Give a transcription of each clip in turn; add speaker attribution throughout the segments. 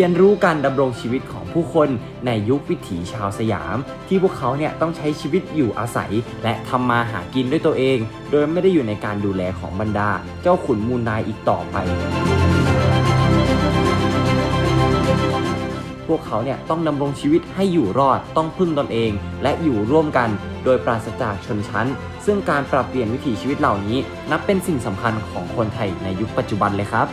Speaker 1: เรียนรู้การดำรงชีวิตของผู้คนในยุควิถีชาวสยาม ที่พวกเขาเนี่ยต้องใช้ชีวิตอยู่อาศัย และทำมาหากินด้วยตัวเอง โดยไม่ได้อยู่ในการดูแลของบรรดา เจ้าขุนมูลนายอีกต่อไปพวกเขาเนี่ยต้องดำรงชีวิตให้อยู่รอดต้องพึ่งตนเอง และอยู่ร่วมกันโดยปราศจากชนชั้น ซึ่งการปรับเปลี่ยนวิถีชีวิตเหล่านี้ นับเป็นสิ่งสำคัญของคนไทยในยุคปัจจุบันเลยครับ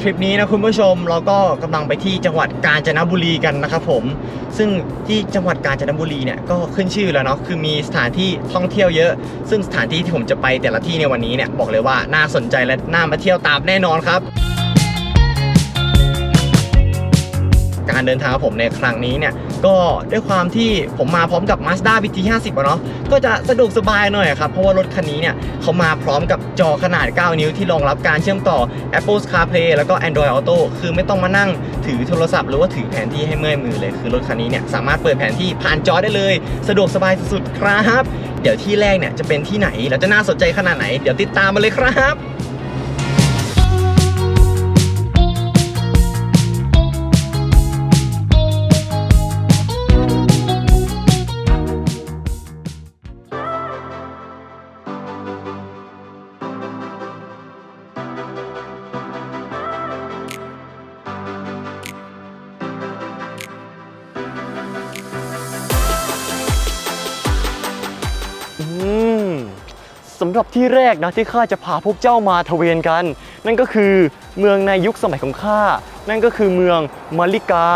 Speaker 2: ทริปนี้นะคุณผู้ชมเราก็กำลังไปที่จังหวัดกาญจนบุรีกันนะครับผม ซึ่งที่จังหวัดกาญจนบุรีเนี่ยก็ขึ้นชื่อแล้วเนาะคือมีสถานที่ท่องเที่ยวเยอะ ซึ่งสถานที่ที่ผมจะไปแต่ละที่ในวันนี้เนี่ยบอกเลยว่าน่าสนใจและน่ามาเที่ยวตามแน่นอนครับการเดินทางของผมในครั้งนี้เนี่ย ก็ด้วยความที่ผมมาพร้อมกับ Mazda BT 50 อะเนาะก็จะสะดวกสบายหน่อยครับ เพราะว่ารถคันนี้เนี่ยเขามาพร้อมกับจอขนาด 9 นิ้วที่รองรับการเชื่อมต่อ Apple CarPlay แล้วก็ Android Auto คือไม่ต้องมานั่งถือโทรศัพท์หรือว่าถือแผนที่ให้เมื่อยมือเลย คือรถคันนี้เนี่ยสามารถเปิดแผนที่ผ่านจอได้เลย สะดวกสบายสุดๆครับ เดี๋ยวที่แรกเนี่ยจะเป็นที่ไหนแล้วจะน่าสนใจขนาดไหน เดี๋ยวติดตามมาเลยครับำหรับที่แรกนะที่ข้าจะพาพวกเจ้ามาทเวนกัน นั่นก็คือเมืองในยุคสมัยของข้านั่นก็คือเมืองมาริกา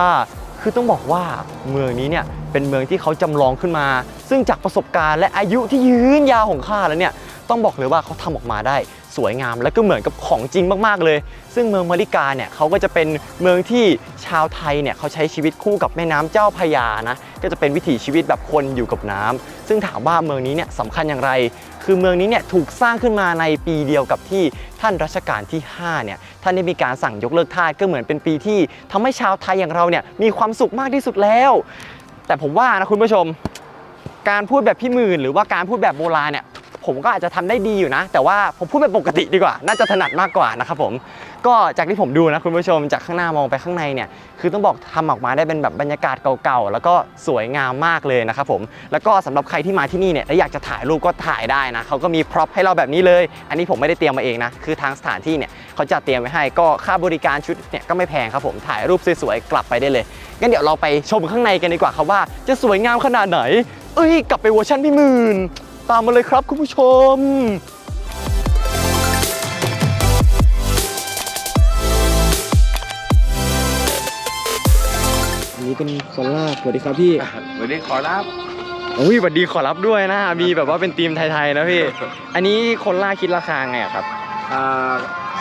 Speaker 2: คือต้องบอกว่าเมืองนี้เนี่ยเป็นเมืองที่เขาจำลองขึ้นมา ซึ่งจากประสบการณ์และอายุที่ยืนยาวของข้าแล้วเนี่ยต้องบอกเลยว่าเขาทำออกมาได้ สวยงาม และก็เหมือนกับของจริงมากๆเลย ซึ่งเมืองมาริกาเนี่ยเขาก็จะเป็นเมืองที่ชาวไทยเนี่ยเขาใช้ชีวิตคู่กับแม่น้ำเจ้าพยานะก็จะเป็นวิถีชีวิตแบบคนอยู่กับน้ำซึ่งถามว่าเมืองนี้เนี่ยสำคัญอย่างไร คือเมืองนี้เนี่ยถูกสร้างขึ้นมาในปีเดียวกับที่ท่านรัชกาลที่5เนี่ยท่านได้มีการสั่งยกเลิกทาสก็เหมือนเป็นปีที่ทำให้ชาวไทยอย่างเราเนี่ยมีความสุขมากที่สุดแล้ว แต่ผมว่านะคุณผู้ชม การพูดแบบพี่หมื่นหรือว่าการพูดแบบโบราณเนี่ย ผมก็อาจจะทำได้ดีอยู่นะ แต่ว่าผมพูดแบบปกติดีกว่า น่าจะถนัดมากกว่านะครับผมก็จากที่ผมดูนะคุณผู้ชมจากข้างหน้ามองไปข้างในเนี่ยคือต้องบอกทำออกมาได้เป็นแบบบรรยากาศเก่าๆแล้วก็สวยงามมากเลยนะครับผมแล้วก็สำหรับใครที่มาที่นี่เนี่ยแล้วอยากจะถ่ายรูปก็ถ่ายได้นะเขาก็มีพร็อพให้เราแบบนี้เลย อันนี้ผมไม่ได้เตรียมมาเองนะคือทางสถานที่เนี่ยเขาจัดเตรียมไว้ให้ก็ค่าบริการชุดเนี่ยก็ไม่แพงครับผมถ่ายรูปสวยๆกลับไปได้เลยงั้นเดี๋ยวเราไปชมข้างในกันดีกว่าครับว่าจะสวยงามขนาดไหน เอ้ยกลับไปเวอร์ชันพี่หมื่น ตามมาเลยครับคุณผู้ชม อันนี้เป็นคอลล่าสวัสดีครับพี่
Speaker 3: วันนี้ขอรับ
Speaker 2: โอ้ยสวัสดีขอรับด้วยนะ มีแบบว่าเป็นธีมไทยๆนะพี่ อันนี้คอลล่าคิดราคาไงอะครับ
Speaker 3: อ่า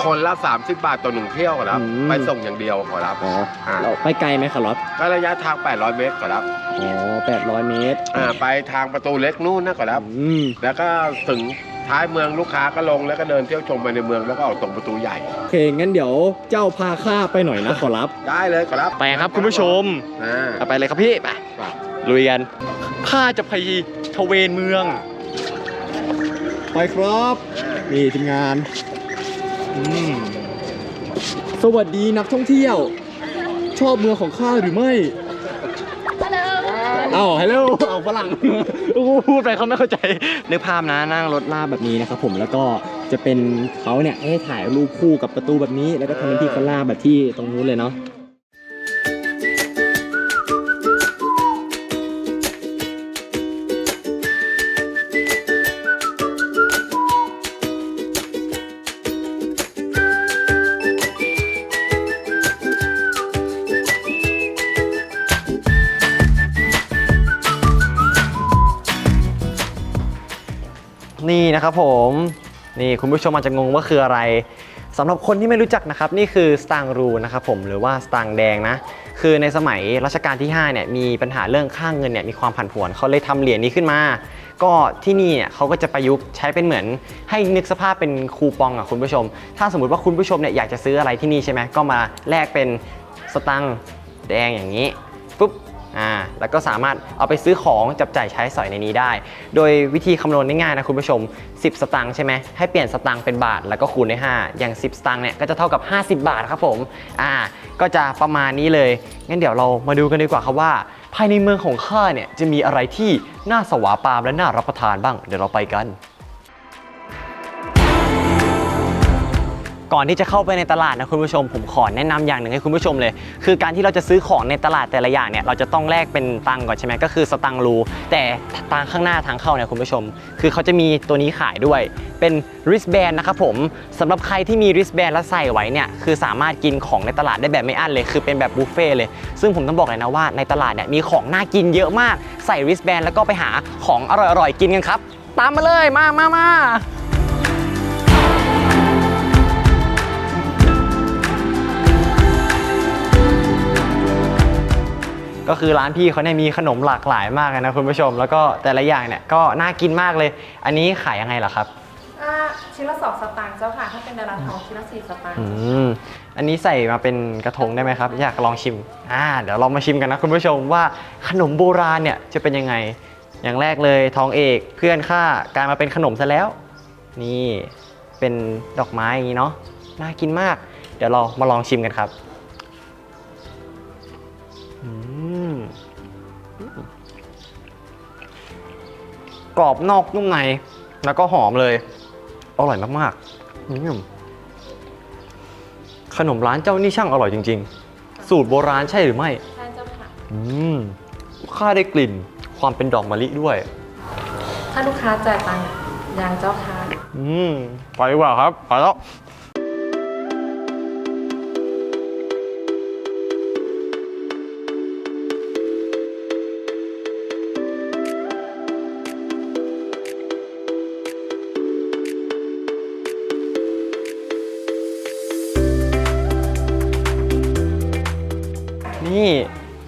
Speaker 3: คนละ 30 บาทต่อหนึ่งเที่ยวขอรับ
Speaker 2: อืม
Speaker 3: ไปส่งอย่างเดียวขอรับ
Speaker 2: อ๋อ
Speaker 3: อ่า
Speaker 2: เราไปไกลไหมคอรับ
Speaker 3: ก็ระยะทาง 800 เมตรขอรับ
Speaker 2: อ๋อ800เมตร
Speaker 3: อ่าไปทางประตูเล็กนู่นนะขอรับ
Speaker 2: อืม
Speaker 3: แล้วก็ถึงท้ายเมืองลูกค้าก็ลงแล้วก็เดินเที่ยวชมไปในเมืองแล้วก็ออกตรงประตูใหญ่
Speaker 2: โอเคงั้นเดี๋ยวเจ้าพาข้าไปหน่อยนะขอรับ
Speaker 3: ได้เลยขอรับ
Speaker 2: ไปครับคุณผู้ชม
Speaker 3: อ่า
Speaker 2: เอาไปเลยครับพี่ไป
Speaker 3: ไป
Speaker 2: ลุยกันข้าจะไปทะเวนเมือง ไปครับ นี่ทีมงาน อืมสวัสดีนักท่องเที่ยว ชอบเมืองของข้าหรือไม่อ้าวฮัลโหลเอาฝรั่งพูดไปเขาไม่เข้าใจนึกภาพนะนั่งรถลาบแบบนี้นะครับผมแล้วก็จะเป็นเขาเนี่ยให้ถ่ายรูปคู่กับประตูแบบนี้ แล้วก็ทำเป็นที่เขาลาบแบบที่ตรงนู้นเลยเนาะ นี่นะครับผมนี่คุณผู้ชมอาจจะงงว่าคืออะไรสำหรับคนที่ไม่รู้จักนะครับนี่คือสตางรูนะครับผมหรือว่าสตางแดงนะคือในสมัยรัชกาลที่5เนี่ยมีปัญหาเรื่องค่างเงินเนี่ยมีความผันผวนเขาเลยทำเหรียญนี้ขึ้นมา ก็ที่นี่เนี่ยเขาก็จะประยุกต์ใช้เป็นเหมือน ให้นึกสภาพเป็นคูปองอะคุณผู้ชม ถ้าสมมติว่าคุณผู้ชมเนี่ยอยากจะซื้ออะไรที่นี่ใช่ไหมก็มาแลกเป็นสตังแดงอย่างนี้ อ่าแล้วก็สามารถเอาไปซื้อของจับจ่ายใช้สอยในนี้ได้ โดยวิธีคำนวณง่ายๆนะคุณผู้ชม 10 สตางค์ใช่ไหมให้เปลี่ยนสตางค์เป็นบาทแล้วก็คูณด้วย5อย่าง 10 สตางค์เนี่ยก็จะเท่ากับ 50 บาทครับผมอ่าก็จะประมาณนี้เลยงั้นเดี๋ยวเรามาดูกันดีกว่าครับว่า ภายในเมืองของข้าเนี่ยจะมีอะไรที่น่าสวาปามและน่ารับประทานบ้าง เดี๋ยวเราไปกัน ก่อนที่จะเข้าไปในตลาดนะคุณผู้ชม ผมขอแนะนำอย่างหนึ่งให้คุณผู้ชมเลย คือการที่เราจะซื้อของในตลาดแต่ละอย่างเนี่ยเราจะต้องแลกเป็นตังก่อนใช่ไหมก็คือสตังรูแต่ตังข้างหน้าทางเข้าเนี่ยคุณผู้ชม คือเขาจะมีตัวนี้ขายด้วยเป็น wristband นะครับผมสำหรับใครที่มี wristband แล้วใส่ไว้เนี่ยคือสามารถกินของในตลาดได้แบบไม่อั้นเลย คือเป็นแบบบุฟเฟ่เลย ซึ่งผมต้องบอกเลยนะว่าในตลาดเนี่ยมีของน่ากินเยอะมากใส่ wristband แล้วก็ไปหาของอร่อยๆกินกันครับ ตามมาเลยมามามา ก็คือร้านพี่เขาเนี่ยมีขนมหลากหลายมากเลยนะคุณผู้ชม แล้วก็แต่ละอย่างเนี่ยก็น่ากินมากเลย อันนี้ขายยังไงล่ะครับ
Speaker 4: อ่าชิ้นละสองสตางค์เจ้าค่ะ ถ้าเป็นดาราทองชิ้นละสี่สตางค์
Speaker 2: อืม อันนี้ใส่มาเป็นกระทงได้ไหมครับ อยากลองชิม อ่า เดี๋ยวเรามาชิมกันนะคุณผู้ชมว่าขนมโบราณเนี่ยจะเป็นยังไง อย่างแรกเลยทองเอกเพื่อนข้ากลายมาเป็นขนมซะแล้ว นี่เป็นดอกไม้อย่างนี้เนาะ น่ากินมาก เดี๋ยวเรามาลองชิมกันครับ อืม กรอบนอกนุ่มใน แล้วก็หอมเลย อร่อยมากๆอืมขนมร้านเจ้านี่ช่างอร่อยจริง ๆ สูตรโบราณใช่หรือไม่
Speaker 4: ใช่เจ้าค่ะ
Speaker 2: อืมข้าได้กลิ่นความเป็นดอกมะลิด้วย
Speaker 4: ถ้าลูกค้าจ่ายตังค์ยังเจ้าค่ะ
Speaker 2: อืม ไปดีกว่าครับ ไปแล้ว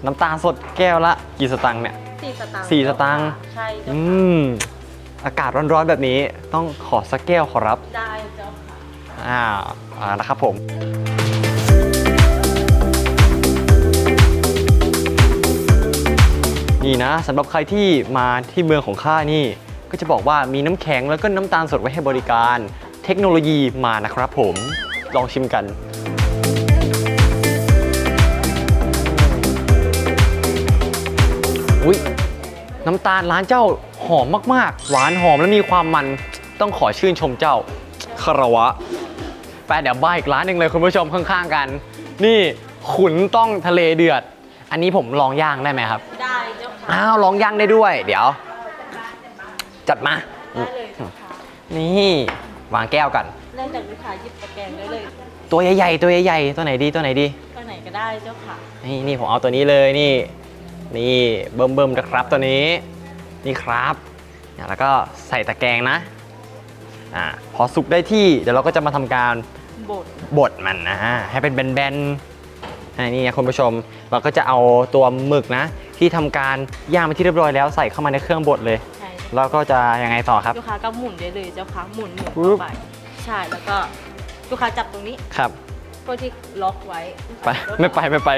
Speaker 2: น้ำตาลสดแก้วละกี่สตังค์เนี่ย
Speaker 4: สี่สตางค์
Speaker 2: สี่สตางค์
Speaker 4: ใช่เจ้า
Speaker 2: อื
Speaker 4: ค่ะ
Speaker 2: ม อากาศร้อนๆแบบนี้ต้องขอสักแก้วขอรับ
Speaker 4: ได้เจ้าค่ะ
Speaker 2: อ่าอ่านะครับผม นี่นะสำหรับใครที่มาที่เมืองของข้านี่ ก็จะบอกว่ามีน้ำแข็งแล้วก็น้ำตาลสดไว้ให้บริการ เทคโนโลยีมานะครับผม ลองชิมกัน อุ้ยน้ำตาลร้านเจ้าหอมมากๆ หวานหอมและมีความมันต้องขอชื่นชมเจ้าคารวะไปเดี๋ยวบ้าอีกร้านหนึ่งเลยคุณผู้ชมข้างๆกัน นี่ขุนต้องทะเลเดือด อันนี้ผมลองย่างได้ไหมครับ
Speaker 4: ได้เจ้าค่ะ
Speaker 2: อ้าวลองย่างได้ด้วย เดี๋ยว จัดมา
Speaker 4: ได้เลยเจ้าค่ะ
Speaker 2: นี่วางแก้วกัน
Speaker 4: เริ่มจากลูกค้าหยิบตะแกรงได้เลย
Speaker 2: ตัวใหญ่ๆตัวใหญ่ๆตัวไหนดีตัวไหนดี
Speaker 4: ตัวไหนก็ได้เจ้าค่ะ
Speaker 2: นี่นี่ผมเอาตัวนี้เลยนี่ นี่เบิ่มเบิ่มๆนะครับตัวนี้นี่ครับเนี่ยแล้วก็ใส่ตะแกรงนะอ่าพอสุกได้ที่เดี๋ยวเราก็จะมาทำการ
Speaker 4: บด
Speaker 2: บดมันนะให้เป็นแบนๆอันนี้นะคุณผู้ชมเราก็จะเอาตัวหมึกนะ ที่ทำการย่างไปที่เรียบร้อยแล้วใส่เข้ามาในเครื่องบดเลย
Speaker 4: ใช่
Speaker 2: แล้วก็จะยังไงต่อครับ
Speaker 4: ลูกค้าก็หมุนได้เลยเจ้าค่ะหมุนหมุน
Speaker 2: ปึ๊บ
Speaker 4: เข้าไปใช่แล้วก็ลูกค้าจับตรงนี้
Speaker 2: ครับ
Speaker 4: เพื่อที่ล็อกไว้
Speaker 2: ไปไม่ไปไม่ไป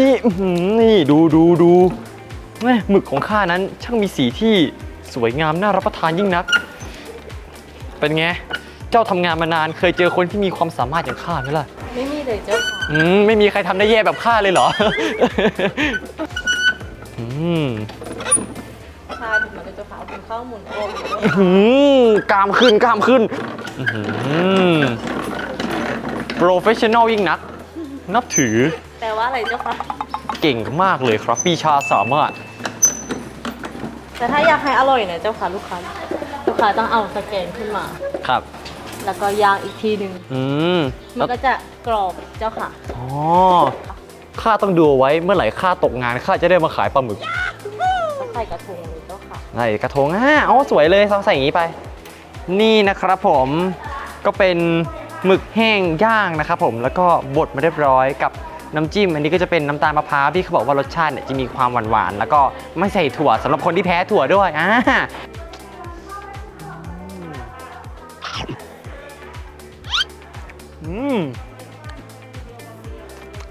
Speaker 2: นี่อื้อหือนี่ดูดูดูแม่หมึกของข้านั้นช่างมีสีที่สวยงามน่ารับประทานยิ่งนัก เป็นไง เจ้าทำงานมานานเคยเจอคนที่มีความสามารถอย่างข้าไหมล่ะ
Speaker 4: ไม่มีเลยเจ้าค่ะ
Speaker 2: อืมไม่มีใครทำได้แย่แบบข้าเลยเหรอ อืม
Speaker 4: ใช่ถูกไหมเจ้าค่ะเอาเป็นข้าวหมุนโอ้ย
Speaker 2: อื้อหือกล้ามขึ้นกล้ามขึ้น อื้อหือ โปรเฟชชั่นอลยิ่งนัก นับถือ
Speaker 4: แต่ว่าอะไรเจ้าค่ะ
Speaker 2: เก่งมากเลยครับปีชาสามารถ
Speaker 4: แต่ถ้าอยากให้อร่อยนะเจ้าค่ะลูกค้าลูกค้าต้องเอาสแกนขึ้นมา
Speaker 2: ครับ
Speaker 4: แล้วก็ย่างอีกทีหนึ่ง
Speaker 2: อืม
Speaker 4: มั
Speaker 2: แล้
Speaker 4: น
Speaker 2: ว
Speaker 4: ก็จะกรอบเจ้าค่ะ
Speaker 2: อ๋อข้าต้องดูเอาไว้เมื่อไหร่ข้าตกงานข้าจะได้มาขายปลาหมึก
Speaker 4: ต้องใส่กระทงเลยเจ้าค่ะ
Speaker 2: ใส่กระทงอะอ๋อสวยเลยต้องใส่อย่างนี้ไป นี่นะครับผมก็เป็น หมึกแห้งย่างนะครับผมแล้วก็บดมาเรียบร้อยกับน้ำจิ้ม อันนี้ก็จะเป็นน้ำตาลมะพร้าวที่เขาบอกว่ารสชาติเนี่ยจะมีความหวานๆแล้วก็ไม่ใส่ถั่วสำหรับคนที่แพ้ถั่วด้วยอ่า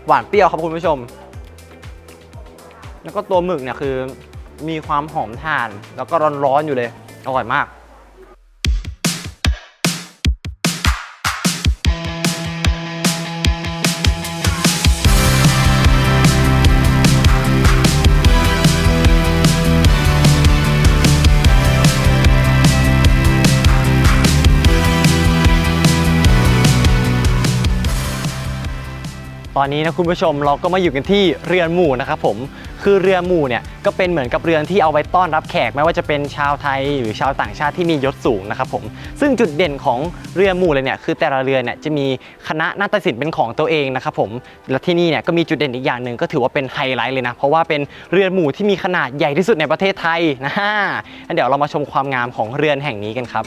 Speaker 2: หวานเปรี้ยวครับคุณผู้ชม แล้วก็ตัวหมึกเนี่ยคือมีความหอมถ่าน แล้วก็ร้อนๆอยู่เลย อร่อยมาก ตอนนี้นะคุณผู้ชมเราก็มาอยู่กันที่เรือนหมู่นะครับผมคือเรือหมู่เนี่ยก็เป็นเหมือนกับเรือนที่เอาไว้ต้อนรับแขกไม่ว่าจะเป็นชาวไทยหรือชาวต่างชาติที่มียศสูงนะครับผมซึ่งจุดเด่นของเรือหมู่เลยเนี่ยคือแต่ละเรือเนี่ยจะมีคณะนาฏศิลป์เป็นของตัวเองนะครับผมและที่นี่เนี่ยก็มีจุดเด่นอีกอย่างหนึ่งก็ถือว่าเป็นไฮไลท์เลยนะเพราะว่าเป็นเรือนหมู่ที่มีขนาดใหญ่ที่สุดในประเทศไทยนะฮะงั้นเดี๋ยวเรามาชมความงามของเรือนแห่งนี้กันครับ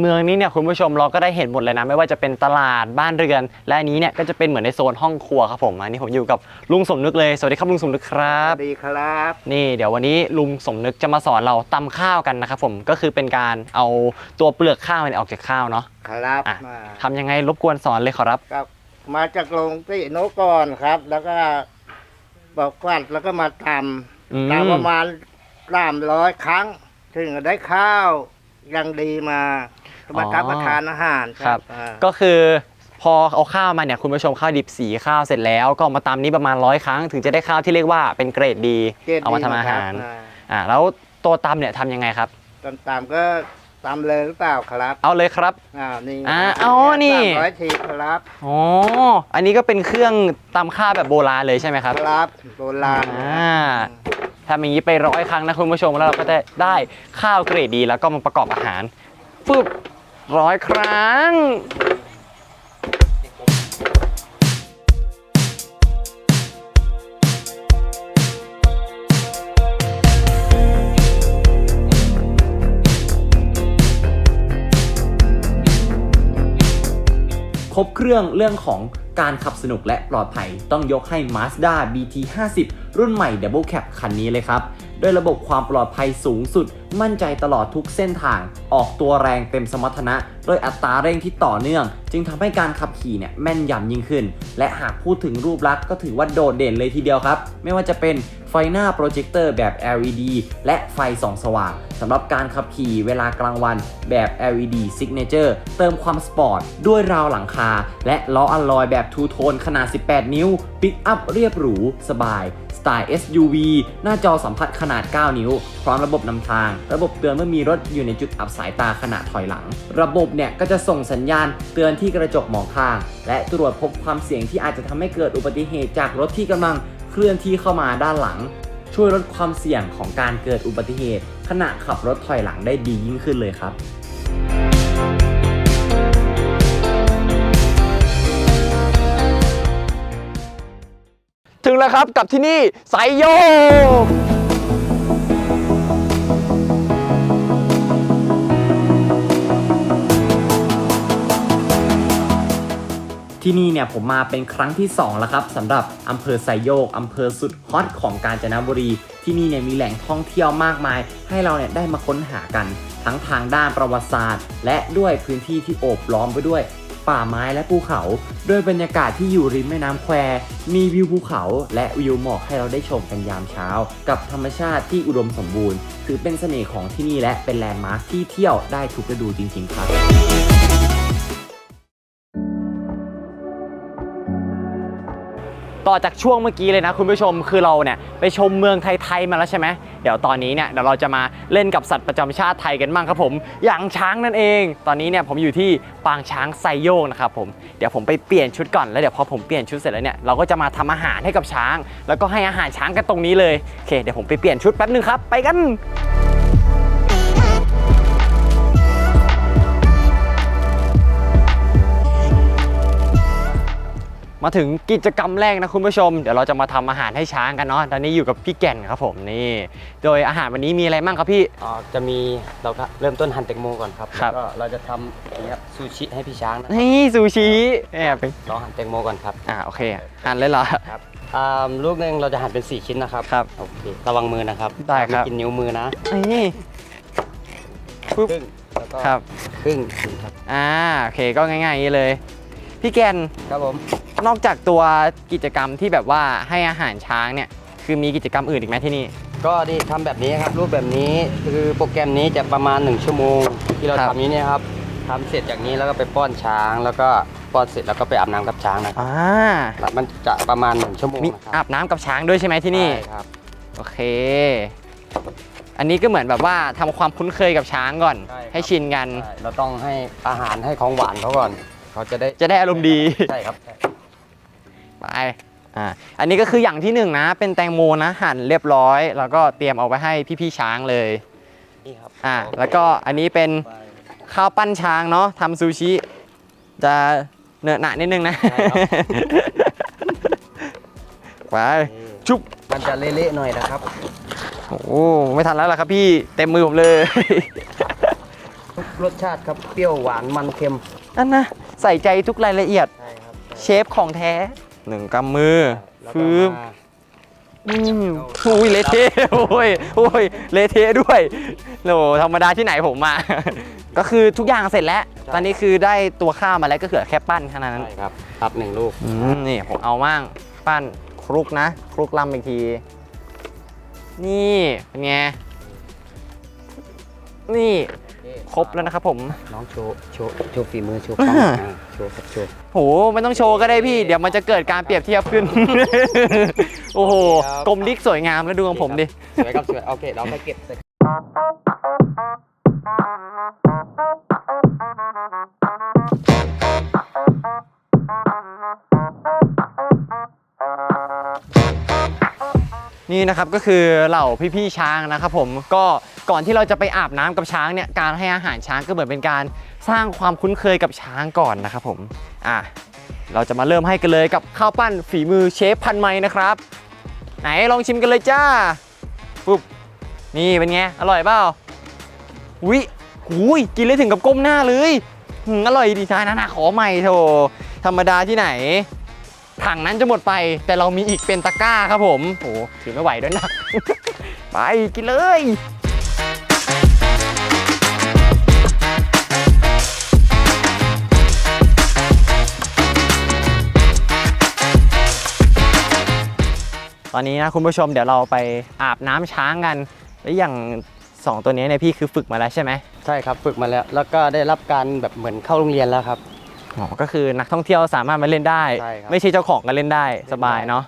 Speaker 2: เมืองนี้เนี่ยคุณผู้ชมเราก็ได้เห็นหมดเลยนะ ไม่ว่าจะเป็นตลาดบ้านเรือน และอันนี้เนี่ยก็จะเป็นเหมือนในโซนห้องครัวครับผมอันนี้ผมอยู่กับลุงสมนึกเลยสวัสดีครับลุงสมนึกครับ
Speaker 5: สวัสดีครับ
Speaker 2: นี่เดี๋ยววันนี้ลุงสมนึกจะมาสอนเราตำข้าวกันนะครับผมก็คือเป็นการเอาตัวเปลือกข้าวเนี่ยออกจากข้าวเนาะ
Speaker 5: ครับ
Speaker 2: อะ
Speaker 5: มา
Speaker 2: ทำยังไงรบกวนสอนเลยขอรับ
Speaker 5: ครับ มาจากโรงตีโนก่อนครับ แล้วก็บอกกวาดแล้วก็มาท
Speaker 2: อืมำ
Speaker 5: ทำประมาณสามร้อยครั้ง ถึงจะได้ข้าวยังดีมา มารับประทานอาหาร
Speaker 2: ครับ
Speaker 5: อ่า
Speaker 2: ก็คือพอเอาข้าวมาเนี่ยคุณผู้ชมข้าวดิบสีข้าวเสร็จแล้วก็เอามาตำนี้ประมาณร้อยครั้ง ถึงจะได้ข้าวที่เรียกว่าเป็นเกรดดี
Speaker 5: กรด
Speaker 2: เอามา
Speaker 5: ดี
Speaker 2: ทำอาหาร
Speaker 5: คบ
Speaker 2: อ่าแล้วตัวตำเนี่ยทำยังไงครับ
Speaker 5: ตามตามก็ตามเลยหรือเปล่าครับ
Speaker 2: เอาเลยครับ
Speaker 5: อ่านี่
Speaker 2: อ่าอ๋อนี่
Speaker 5: สามร้อยทีครับ
Speaker 2: อ๋ออันนี้ก็เป็นเครื่องตำข้าวแบบโบราณเลยใช่ไหมครับ
Speaker 5: ครับโบราณ
Speaker 2: อ่า ทำอย่างนี้ไปร้อยครั้งนะคุณผู้ชมแล้วเราก็จะได้ข้าวเกรดดีแล้วก็มาประกอบอาหารฟึบ ร้อยครั้ง
Speaker 1: ครบเครื่องเรื่องของการขับสนุกและปลอดภัยต้องยกให้ Mazda BT 50 รุ่นใหม่ Double Cab คันนี้เลยครับ ด้วยระบบความปลอดภัยสูงสุด มั่นใจตลอดทุกเส้นทาง ออกตัวแรงเต็มสมรรถนะโดยอัตราเร่งที่ต่อเนื่อง จึงทำให้การขับขี่เนี่ยแม่นยำยิ่งขึ้น และหากพูดถึงรูปลักษณ์ก็ถือว่าโดดเด่นเลยทีเดียวครับ ไม่ว่าจะเป็นไฟหน้าโปรเจคเตอร์แบบ LED และไฟส่องสว่างสำหรับการขับขี่เวลากลางวันแบบ LED Signature เติมความสปอร์ตด้วยราวหลังคา และล้ออัลลอยแบบทูโทนขนาด 18 นิ้ว ปิกอัพเรียบหรู สบาย สไตล์ SUV หน้าจอสัมผัสขนาด 9 นิ้ว พร้อมระบบนำทางระบบเตือนเมื่อมีรถอยู่ในจุดอับสายตาขณะถอยหลัง ระบบเนี่ยก็จะส่งสัญญาณเตือนที่กระจกมองข้าง และตรวจพบความเสี่ยงที่อาจจะทำให้เกิดอุบัติเหตุจากรถที่กำลังเคลื่อนที่เข้ามาด้านหลัง ช่วยลดความเสี่ยงของการเกิดอุบัติเหตุ ขณะขับรถถอยหลังได้ดียิ่งขึ้นเลยครับ
Speaker 2: ถึงแล้วครับกับที่นี่ไซโย
Speaker 1: ที่นี่เนี่ยผมมาเป็นครั้งที่ 2 แล้วครับสำหรับอำเภอไซโยกอำเภอสุดฮอตของกาญจนบุรี ที่นี่เนี่ยมีแหล่งท่องเที่ยวมากมาย ให้เราเนี่ยได้มาค้นหากัน ทั้งทางด้านประวัติศาสตร์ และด้วยพื้นที่ที่โอบล้อมไปด้วยป่าไม้และภูเขาด้วยบรรยากาศที่อยู่ริมแม่น้ำแควมีวิวภูเขา และวิวหมอกให้เราได้ชมกันยามเช้า กับธรรมชาติที่อุดมสมบูรณ์ ถือเป็นเสน่ห์ของที่นี่และเป็นแลนด์มาร์คที่เที่ยวได้ทุกฤดูจริง ๆ ครับ
Speaker 2: ต่อจากช่วงเมื่อกี้เลยนะคุณผู้ชมคือเราเนี่ยไปชมเมืองไทยๆมาแล้วใช่ไหมเดี๋ยวตอนนี้เนี่ยเดี๋ยวเราจะมาเล่นกับสัตว์ประจำชาติไทยกันบ้างครับผม อย่างช้างนั่นเอง ตอนนี้เนี่ยผมอยู่ที่ปางช้างไซโยกนะครับผมเดี๋ยวผมไปเปลี่ยนชุดก่อนแล้วเดี๋ยวพอผมเปลี่ยนชุดเสร็จแล้วเนี่ยเราก็จะมาทำอาหารให้กับช้าง แล้วก็ให้อาหารช้างกันตรงนี้เลยโอเคเดี๋ยวผมไปเปลี่ยนชุดแป๊บนึงครับไปกัน มาถึงกิจกรรมแรกนะคุณผู้ชม เดี๋ยวเราจะมาทำอาหารให้ช้างกันเนาะตอนนี้อยู่กับพี่แก่นครับผมนี่ โดยอาหารวันนี้มีอะไรบ้างครับพี่
Speaker 6: อ๋อจะมีเราก็เริ่มต้นหั่นแตงโมก่อนครับ
Speaker 2: ครับ
Speaker 6: แล้วก็เราจะทำอย่างเงี้ยซูชิให้พี่ช้างนะ
Speaker 2: นี่ซูชิแอบไป
Speaker 6: เราหั่นแตงโมก่อนครับ
Speaker 2: อ่าโอเคหั่นเลยเหรอ
Speaker 6: ครับอ่าลูกหนึ่งเราจะหั่นเป็น 4 ชิ้นนะครับ
Speaker 2: ครับ
Speaker 6: โอเคระวังมือนะครับ
Speaker 2: ได้ครับ
Speaker 6: ม่กินนิ้วมือนะ
Speaker 2: นี่ปุ๊บ
Speaker 6: ครึ่งแล้วก็
Speaker 2: ครับ
Speaker 6: ครึ่งครับ
Speaker 2: อ่าโอเคก็ง่ายๆอย่างนี้เลย พี่แก่น
Speaker 6: ครับผม
Speaker 2: นอกจากตัวกิจกรรมที่แบบว่าให้อาหารช้างเนี่ยคือมีกิจกรรมอื่นอีกไหมที่นี่
Speaker 6: ก็นี่ทำแบบนี้ครับ รูปแบบนี้คือโปรแกรมนี้จะประมาณ 1 ชั่วโมง ที่เรา
Speaker 2: ครับ
Speaker 6: ทำนี้เนี่ยครับทำเสร็จจากนี้แล้วก็ไปป้อนช้าง แล้วก็ป้อนเสร็จแล้วก็ไปอาบน้ำกับช้างนะครับ
Speaker 2: อ่า
Speaker 6: มันจะประมาณ 1 ชั่วโมง
Speaker 2: มี
Speaker 6: นะค
Speaker 2: อา
Speaker 6: รับบ
Speaker 2: น้ำกับช้างด้วยใช่ไหมที่นี่
Speaker 6: ใช่ครับ
Speaker 2: โอเค อันนี้ก็เหมือนแบบว่าทำความคุ้นเคยกับช้างก่อน
Speaker 6: ใช่ครับ
Speaker 2: ให้ชินกัน
Speaker 6: ใช่เราต้องให้อาหารให้ของหวานเขาก่อน เขาจะได้
Speaker 2: จะได้อารมณ์ดี
Speaker 6: ใช่ครับ
Speaker 2: ไปอ่าอันนี้ก็คืออย่างที่หนึ่งนะ เป็นแตงโมนะหั่นเรียบร้อย แล้วก็เตรียมเอาไปให้พี่ๆช้างเลย
Speaker 6: นี่ครับ
Speaker 2: อ่าแล้วก็อันนี้เป็นข้าวปั้นช้างเนาะทำซูชิจะเนอะหนะนิดนึงนะ
Speaker 6: ใช่ครับ
Speaker 2: ไปชุบ
Speaker 6: มันจะเละๆหน่อยนะครับ
Speaker 2: โอ้โหไม่ทันแล้วล่ะครับพี่เต็มมือผมเลย
Speaker 6: ทุกรสชาติครับเปรี้ยวหวานมันเค็ม
Speaker 2: นั่นนะใส่ใจทุกรายละเอียด
Speaker 6: ใช่ครับ
Speaker 2: เชฟของแท้ หนึ่งกำมือ
Speaker 6: แล้วก็
Speaker 2: ฟืบ
Speaker 6: มา
Speaker 2: อืมอุ้ยเละเทะโอ้ยโอ้ยเละเทะด้วยโหธรรมดาที่ไหนผมมาก็คือทุกอย่างเสร็จแล้ว ตอนนี้คือได้ตัวข้าวมาแล้วก็เหลือแค่ปั้นแค่นั้น
Speaker 6: ใช่ครับตัดหนึ่งลูก
Speaker 2: อืมนี่ผมเอามั่งปั้นคลุกนะ คลุกลำอีกที นี่เป็นไงนี่ ครบแล้วนะครับผม
Speaker 6: น้องโชว์โชว์โชว์ฝีมือโชว์กล้อง
Speaker 2: อ่า
Speaker 6: อ่าโชว์ครับโชว์
Speaker 2: โหไม่ต้องโชว์ก็ได้พี่ เดี๋ยวมันจะเกิดการเปรียบเทียบขึ้น โอ้โห
Speaker 6: ครับ
Speaker 2: กลมดิกสวยงามแล้วดูของผมดิ
Speaker 6: สวยครับสวยโอเคเราไปเก็บใส่
Speaker 2: นี่นะครับก็คือเหล่าพี่ๆช้างนะครับผมก็ ก่อนที่เราจะไปอาบน้ำกับช้างเนี่ยการให้อาหารช้างก็เหมือนเป็นการสร้างความคุ้นเคยกับช้างก่อนนะครับผมอะเราจะมาเริ่มให้กันเลยกับข้าวปั้นฝีมือเชฟพันไม้นะครับ ไหนลองชิมกันเลยจ้าปุ๊บนี่เป็นไงอร่อยเปล่าวิหุยกินเลยถึงกับก้มหน้าเลยอร่อยดีจ้านะนะขอใหม่โถธรรมดาที่ไหนถังนั้นจะหมดไปแต่เรามีอีกเป็นตะกร้าครับผมโหถือไม่ไหวด้วยนะ ไปกินเลย ตอนนี้นะคุณผู้ชมเดี๋ยวเราไปอาบน้ำช้างกัน แล้วอย่างสองตัวนี้เนี่ยพี่คือฝึกมาแล้วใช่ไหม
Speaker 6: ใช่ครับฝึกมาแล้ว แล้วก็ได้รับการแบบเหมือนเข้าโรงเรียนแล้วครับ
Speaker 2: อ๋อก็คือนักท่องเที่ยวสามารถมาเล่นได้
Speaker 6: ใช่ครับ
Speaker 2: ไม่ใช่เจ้าของก็เล่นได้สบายเนาะ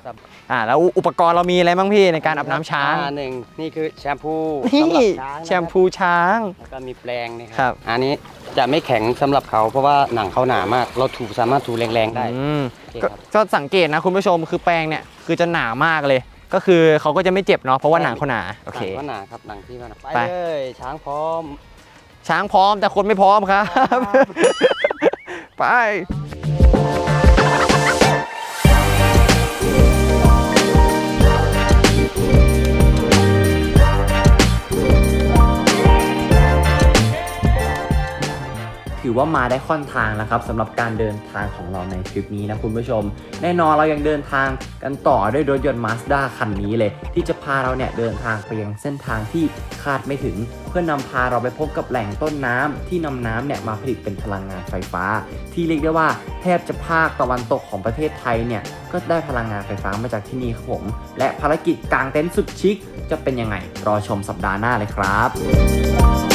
Speaker 2: อ่าแล้วอุปกรณ์เรามีอะไรบ้างพี่ในการอาบน้ำช้าง
Speaker 6: อ่หนึ่งนี่คือแชมพู
Speaker 2: นี่
Speaker 6: สำหรับช้างนะครับ
Speaker 2: แชมพูช้าง
Speaker 6: แล้วก็มีแปรงนี่
Speaker 2: ครับ
Speaker 6: อันนี้จะไม่แข็งสำหรับเขาเพราะว่าหนังเขาหนามาก เราถูสามารถถูแรงๆได้
Speaker 2: อืม
Speaker 6: โอเค
Speaker 2: ก็
Speaker 6: ครับ
Speaker 2: ก็สังเกตนะคุณผู้ชมคือแปรงเนี่ย คือจะหนามากเลย ก็คือเขาก็จะไม่เจ็บเนาะเพราะว่าหนังเขาหนาโอเค
Speaker 6: หนังก็หนาครับหนังที่ก็หนาไป
Speaker 2: ไป
Speaker 6: เลยช้างพร้อม
Speaker 2: ช้างพร้อมแต่คนไม่พร้อมครับ ไป
Speaker 1: อว่ามาได้ค่อนทางแล้วครับสำหรับการเดินทางของเราในทริปนี้นะคุณผู้ชม แน่นอนเรายังเดินทางกันต่อด้วยรถยนต์ Mazda คันนี้เลย ที่จะพาเราเนี่ยเดินทางไปยังเส้นทางที่คาดไม่ถึง เพื่อนำพาเราไปพบกับแหล่งต้นน้ำที่นำน้ำเนี่ยมาผลิตเป็นพลังงานไฟฟ้า ที่เรียกได้ว่าแทบจะภาคตะวันตกของประเทศไทยเนี่ยก็ได้พลังงานไฟฟ้ามาจากที่นี่ครับผมและภารกิจกลางเต็นท์สุดชิคจะเป็นยังไงรอชมสัปดาห์หน้าเลยครับ